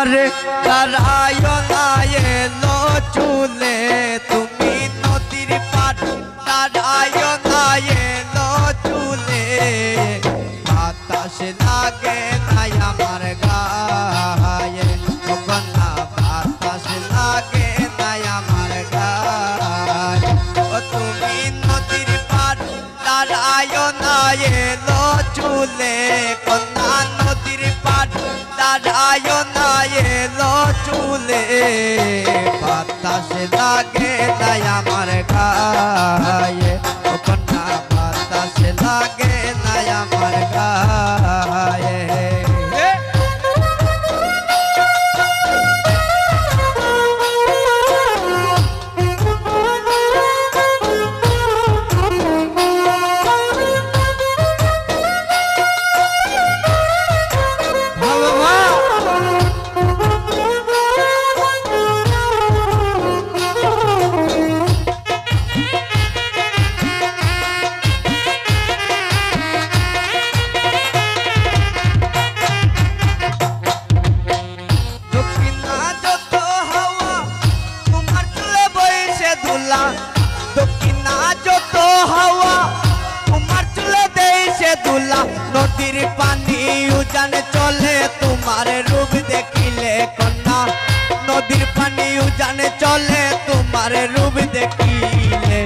আমারে তারায় তায় চুলে তুমি নদীর পাঠ তারায় তারায় না এলো চুলে। বাতাস লাগে নাই আমার গায়ে। ধুলা দক্ষিণা যত হাওয়া, তোমার চুলে দেইছে ধুলা নদীর পানি উজানে চলে, তোমার রূপ দেখিলে কন্যা। নদীর পানি উজানে চলে, তোমার রূপ দেখিলে।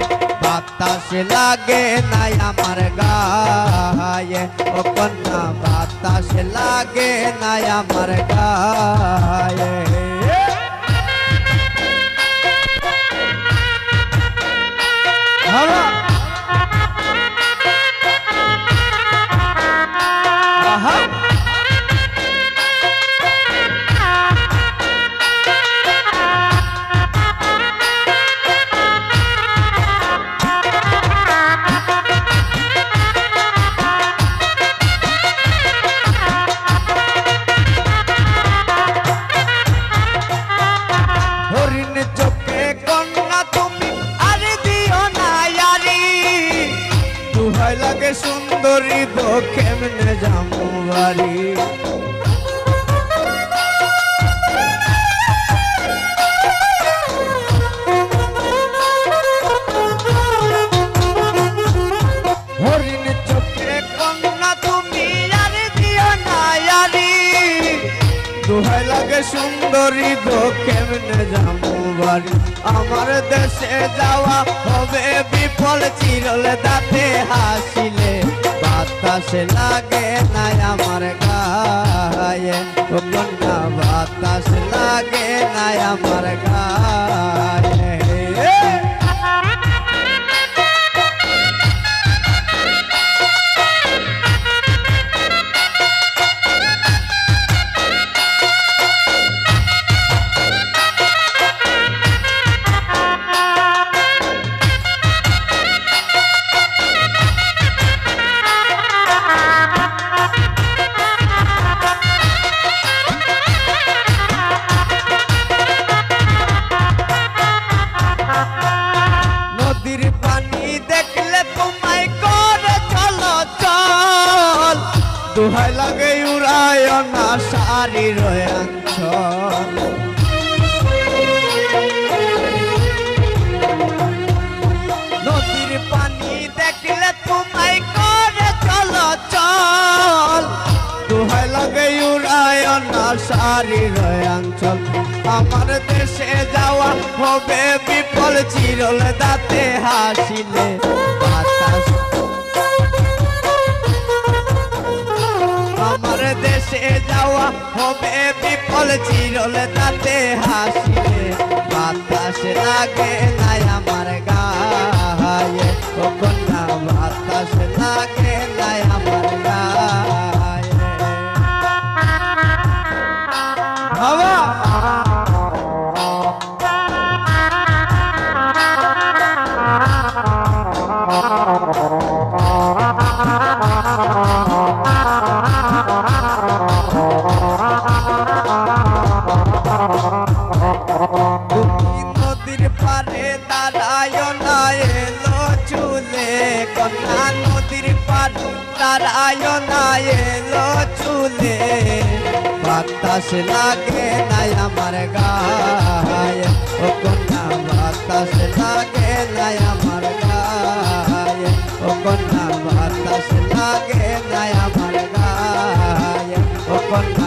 বাতাস লাগে নাই আমার গায়ে, ও কন্যা, বাতাস লাগে নাই আমার গায়ে। দুহাই সুন্দরী গো কেমনে যামু বাড়ি? সুন্দরী গো কেমনে যাব বাড়ি? আমার দেশে যাওয়া হবে বিফল চিরল দাঁতে হাসিলে। বাতাসে লাগে নাই আমার গায়ে। বাতাস লাগে নাই আমার গায়ে। দুহাই লাগে উড়ায় না সারি রয়াঞ্চল নদীর পানি দেখলে তোমায় করে চলো চল দুহাই লাগে উড়ায় না সারি রয়াঞ্চল আমার দেশে যাওয়া হবে বিফল চিরল দাঁতে হাসিলে বাতাস। আমার দেশে যাওয়া হবে বিফল চিরল তাতে হাসিলে বাতাস লাগে নাই আমার গায়ে। ও কন্যা বাতাস লাগে নাই আমার পার দাঁড়ায় না এলো চুলে। বাতাস লাগে নাই আমার গায়ে। ও কন্যা, বাতাস লাগে নাই আমার গায়ে। ও কন্যা, বাতাস লাগে নাই আমার গায়ে। ও কন্যা